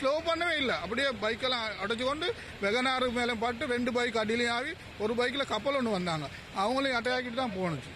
Slow பண்ணவே இல்லை. அப்படியே பைக்கெல்லாம் அடைச்சு கொண்டு வெகனாரு மேலே பட்டு ரெண்டு பைக் அடியிலையும் ஆகி ஒரு பைக்கில் கப்பல் ஒன்று வந்தாங்க. அவங்களையும் அட்டையாக்கிட்டு தான் போணுச்சு.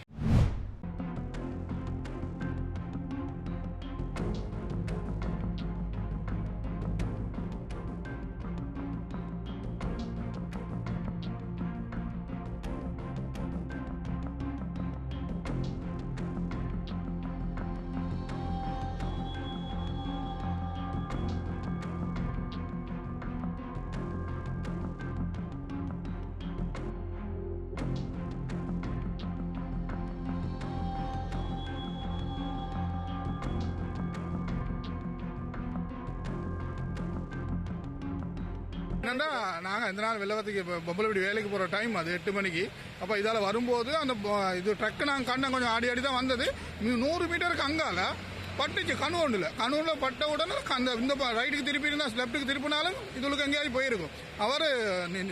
என்னன்னா நாங்கள் இந்த நாள் வெள்ளவத்துக்கு இப்போ பொம்பளைப்படி வேலைக்கு போகிற டைம் அது எட்டு மணிக்கு. அப்போ இதால் வரும்போது அந்த இது ட்ரக்கு நாங்கள் கண்ணை கொஞ்சம் ஆடி ஆடி தான் வந்தது நூறு மீட்டருக்கு அங்கால. பட்டுச்சு கணுவண்டில் கணுவில் பட்ட உடனே அந்த இந்த ரைட்டுக்கு திருப்பி இருந்தால் லெஃப்ட்டுக்கு திருப்பினாலும் இதுகளுக்கு எங்கேயாவது போயிருக்கும். அவர்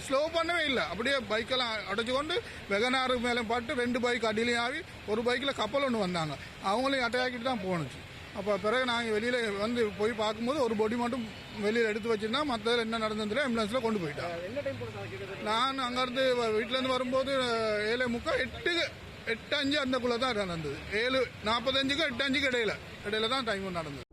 ஸ்லோ பண்ணவே இல்லை. அப்படியே பைக்கெல்லாம் அடைச்சு கொண்டு வெகனாறு மேலே பட்டு ரெண்டு பைக் அடியிலையும் ஆகி ஒரு பைக்கில் கப்பல் ஒன்று வந்தாங்க. அவங்களையும் அட்டையாக்கிட்டு தான் போணுச்சு. அப்போ பிறகு நாங்கள் வெளியில் வந்து போய் பார்க்கும்போது ஒரு பொடி மட்டும் வெளியில் எடுத்து வச்சிருந்தா மற்றதில் என்ன நடந்ததுல ஆம்புலன்ஸில் கொண்டு கிட்டத்தட்ட நான் அங்கேருந்து வீட்டிலேருந்து வரும்போது ஏழு முக்கால் எட்டு எட்டு அஞ்சு அந்தக்குள்ளே தான் நடந்தது ஏழு நாற்பத்தஞ்சுக்கு எட்டு அஞ்சுக்கு இடையில. இடையில தான் டைம் நடந்தது.